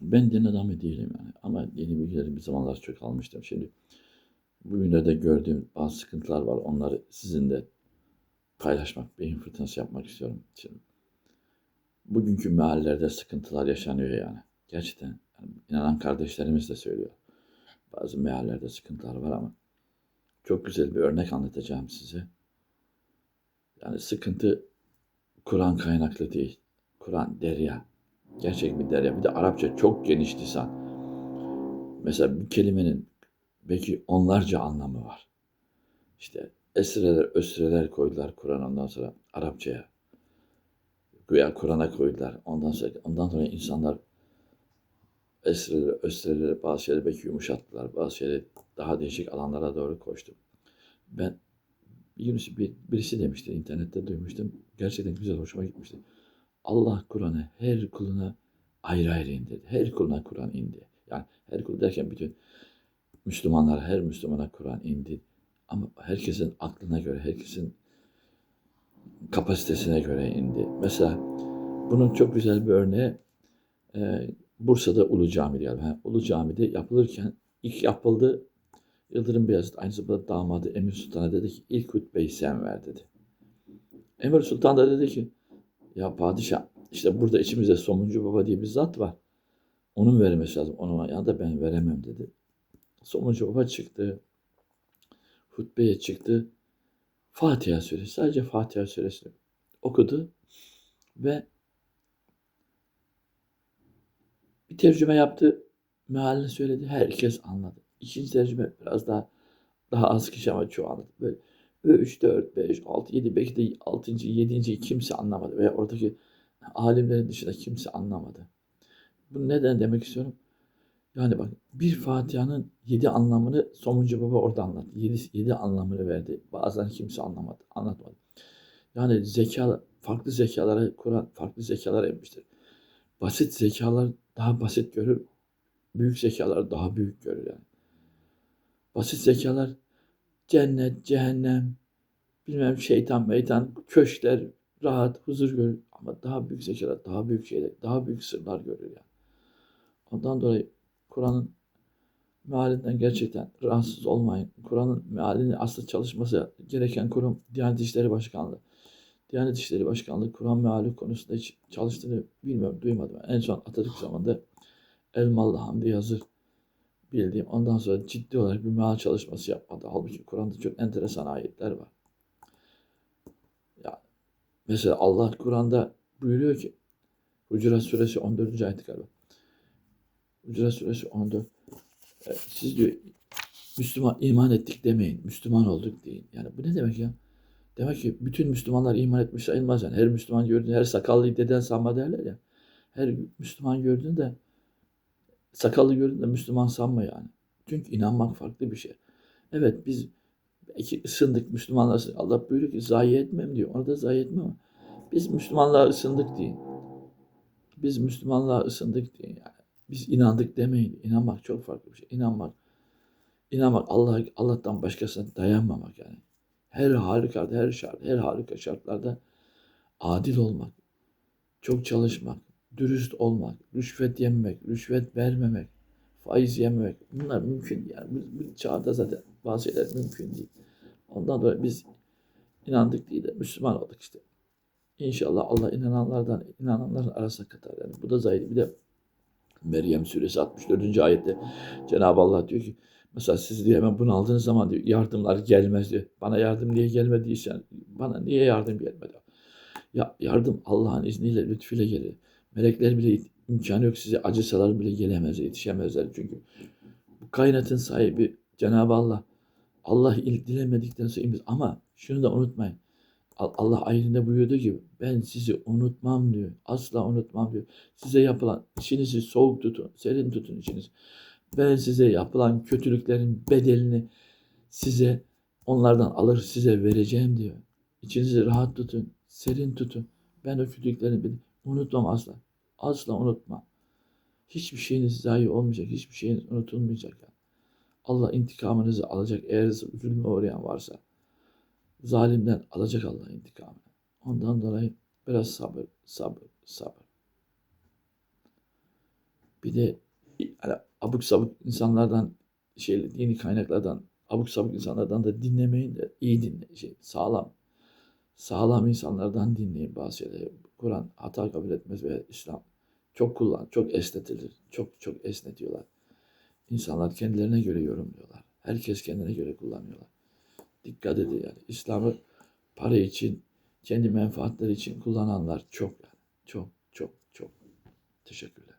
Ben din adamı değilim yani. Ama yeni bilgileri bir zamanlar çok almıştım. Şimdi bugünlerde gördüğüm bazı sıkıntılar var. Onları sizinle paylaşmak, beyin fırtınası yapmak istiyorum. Şimdi bugünkü mahallelerde sıkıntılar yaşanıyor yani. Gerçekten yani inanan kardeşlerimiz de söylüyor. Bazı mahallelerde sıkıntılar var ama çok güzel bir örnek anlatacağım size. Yani sıkıntı Kur'an kaynaklı değil. Kur'an derya. Gerçek bir derya. Bir de Arapça çok geniş lisan. Mesela bir kelimenin belki onlarca anlamı var. İşte esreler, ösreler koydular Kur'an ondan sonra Arapçaya. Güya Kur'an'a koydular. Ondan sonra, ondan sonra insanlar esreleri, ösreleri bazı şeyleri belki yumuşattılar. Bazı şeyleri daha değişik alanlara doğru koştu. Ben birisi, bir, birisi demişti, internette duymuştum. Gerçekten güzel, hoşuma gitmişti. Allah Kur'an'ı her kuluna ayrı ayrı indirdi. Her kuluna Kur'an indi. Yani her kul derken bütün Müslümanlar, her Müslümana Kur'an indi. Ama herkesin aklına göre, herkesin kapasitesine göre indi. Mesela bunun çok güzel bir örneği e, Bursa'da Ulu Cami diyelim. Ha, Ulu Cami'de yapılırken ilk yapıldı Yıldırım Beyazıt aynı zamanda damadı Emir Sultan'a dedi ki ilk hutbeyi sen ver dedi. Emir Sultan da dedi ki ya padişah işte burada içimizde Somuncu Baba diye bir zat var. Onun vermesi lazım. Ona ya da ben veremem dedi. Somuncu Baba çıktı. Hutbeye çıktı. Fatiha suresi sadece Fatiha suresini okudu ve bir tercüme yaptı. Mealini söyledi. Herkes anladı. İkinci tercüme biraz daha daha az kişi ama çoğu anladı. Böyle 3, 4, 5, 6, 7 belki de 6. 7. kimse anlamadı. Veya oradaki alimlerin dışında kimse anlamadı. Bu neden demek istiyorum? Yani bak bir Fatiha'nın yedi anlamını Somuncu Baba orada anlattı. Yedi, yedi anlamını verdi. Bazen kimse anlamadı, anlatmadı. Yani zeka, farklı zekalara Kur'an farklı zekalar emmiştir. Basit zekalar daha basit görür, büyük zekalar daha büyük görür yani. Basit zekalar cennet, cehennem, bilmem şeytan, meytan, köşkler, rahat, huzur görür. Ama daha büyük zekalar, daha büyük şeyler, daha büyük sırlar görür yani. Ondan dolayı Kur'an'ın mealinden gerçekten rahatsız olmayın. Kur'an'ın mealini asıl çalışması gereken kurum Diyanet İşleri Başkanlığı. Diyanet İşleri Başkanlığı Kur'an meali konusunda hiç çalıştığını bilmiyorum, duymadım. En son Atatürk zamanında Elmalı Hamdi Yazır bildiğim. Ondan sonra ciddi olarak bir meal çalışması yapmadı. Halbuki Kur'an'da çok enteresan ayetler var. Ya mesela Allah Kur'an'da buyuruyor ki Hucurat Suresi 14. ayet galiba. Hucurat Suresi 14. E, siz diyor Müslüman iman ettik demeyin. Müslüman olduk deyin. Yani bu ne demek ya? Demek ki bütün Müslümanlar iman etmiş sayılmaz yani. Her Müslüman gördüğünde her sakallıyı deden sanma derler ya. Her Müslüman gördüğünde sakallı gördüğünde Müslüman sanma yani. Çünkü inanmak farklı bir şey. Evet biz belki ısındık Müslümanlar. Allah buyuruyor ki zayi etmem diyor. Orada zayi etmem ama biz Müslümanlığa ısındık deyin. Biz Müslümanlığa ısındık deyin yani. Biz inandık demeyin. İnanmak çok farklı bir şey. İnanmak, inanmak Allah Allah'tan başkasına dayanmamak yani. Her halükarda, her şart, her halüka şartlarda adil olmak, çok çalışmak, dürüst olmak, rüşvet yememek, rüşvet vermemek, faiz yememek. Bunlar mümkün yani. Bu, bu çağda zaten bazı şeyler mümkün değil. Ondan dolayı biz inandık değil de Müslüman olduk işte. İnşallah Allah inananlardan, inananların arasına katar. Yani bu da zahiri. Bir de Meryem suresi 64. ayette Cenab-ı Allah diyor ki mesela siz diye hemen bunu aldığınız zaman diyor yardımlar gelmez diyor. Bana yardım niye gelmediysen bana niye yardım gelmedi? Ya yardım Allah'ın izniyle lütfüyle gelir. Melekler bile imkanı yok size acısalar bile gelemez, yetişemezler çünkü. Bu kainatın sahibi Cenab-ı Allah. Allah il dilemedikten sonra imz- ama şunu da unutmayın. Allah ayetinde buyurdu ki ben sizi unutmam diyor. Asla unutmam diyor. Size yapılan işinizi soğuk tutun, serin tutun işinizi. Ben size yapılan kötülüklerin bedelini size onlardan alır size vereceğim diyor. İçinizi rahat tutun, serin tutun. Ben o kötülüklerin bedelini unutmam asla. Asla unutma. Hiçbir şeyiniz zayi olmayacak, hiçbir şeyiniz unutulmayacak. Yani. Allah intikamınızı alacak eğer zulme uğrayan varsa zalimden alacak Allah intikamını. Ondan dolayı biraz sabır, sabır, sabır. Bir de hani abuk sabuk insanlardan şey dini kaynaklardan abuk sabuk insanlardan da dinlemeyin de iyi dinle şey sağlam sağlam insanlardan dinleyin bazı şeyleri. Kur'an hata kabul etmez ve İslam çok kullan, çok esnetilir. Çok çok esnetiyorlar. İnsanlar kendilerine göre yorumluyorlar. Herkes kendine göre kullanıyorlar. Dikkat edin yani. İslam'ı para için, kendi menfaatleri için kullananlar çok yani. Çok çok çok. Teşekkürler.